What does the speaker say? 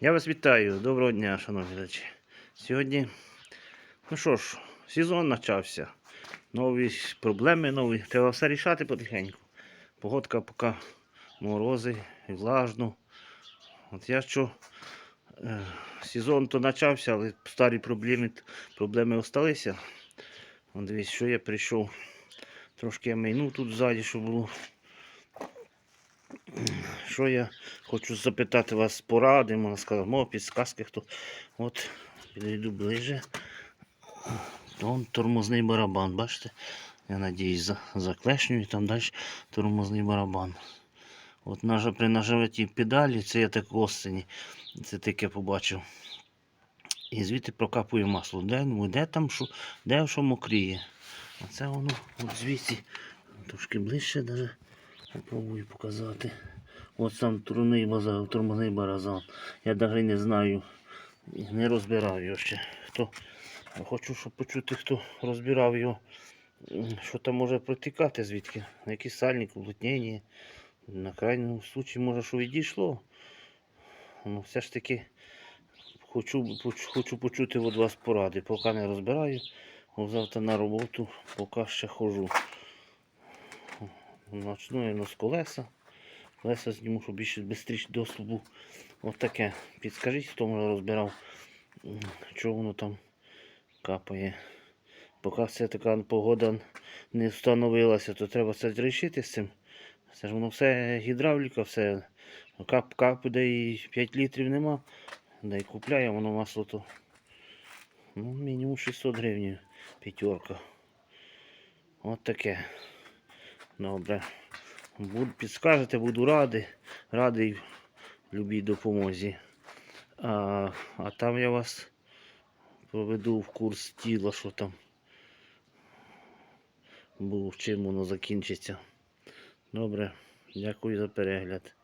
Я вас вітаю, доброго дня, шановні глядачі. Сьогодні, ну що ж, сезон почався. Нові проблеми, нові. Треба все рішати потихеньку. Погодка поки морози, і влажно. От я що, е, сезон то почався, але старі проблеми, проблеми залишилися. Дивіться, що я прийшов. Трошки я майну тут ззаді, щоб було. Що я хочу запитати вас поради, можна сказати, мов підсказки, хто. От, підійду ближе. Вон тормозний барабан, бачите? Я надіюсь, за, заклешню і там далі тормозний барабан. От нажа, при нажаті педалі, це я так осені, це таке побачив. І звідти прокапує масло. Де, ну, де там що, де що мокріє. А це воно от звідси трошки ближче даже. Попробую показати. От сам турний базар, тормозний баразан. Я навіть не знаю, не розбирав його ще. Хто, хочу, щоб почути, хто розбирав його, що там може протікати звідки. На якийсь сальник, уплотнення. На крайньому случаї може, що відійшло. Ну, все ж таки хочу, хочу почути від вас поради. Поки не розбираю, завтра на роботу поки ще хожу. Начну я з колеса. Колеса зніму, щоб більше швидше доступ був. От таке. Підскажіть, хто може розбирав, що воно там капає. Поки все така погода не встановилася, то треба це рішити з цим. Це ж воно все гідравліка, все. Кап, кап, де і 5 літрів нема. Да і купляє воно масло то. Ну, мінімум 600 гривень. П'ятерка. От таке. Добре. Підскажете, буду радий. Радий любій допомозі. А, а там я вас проведу в курс тіла, що там. Був чим воно закінчиться. Добре, дякую за перегляд.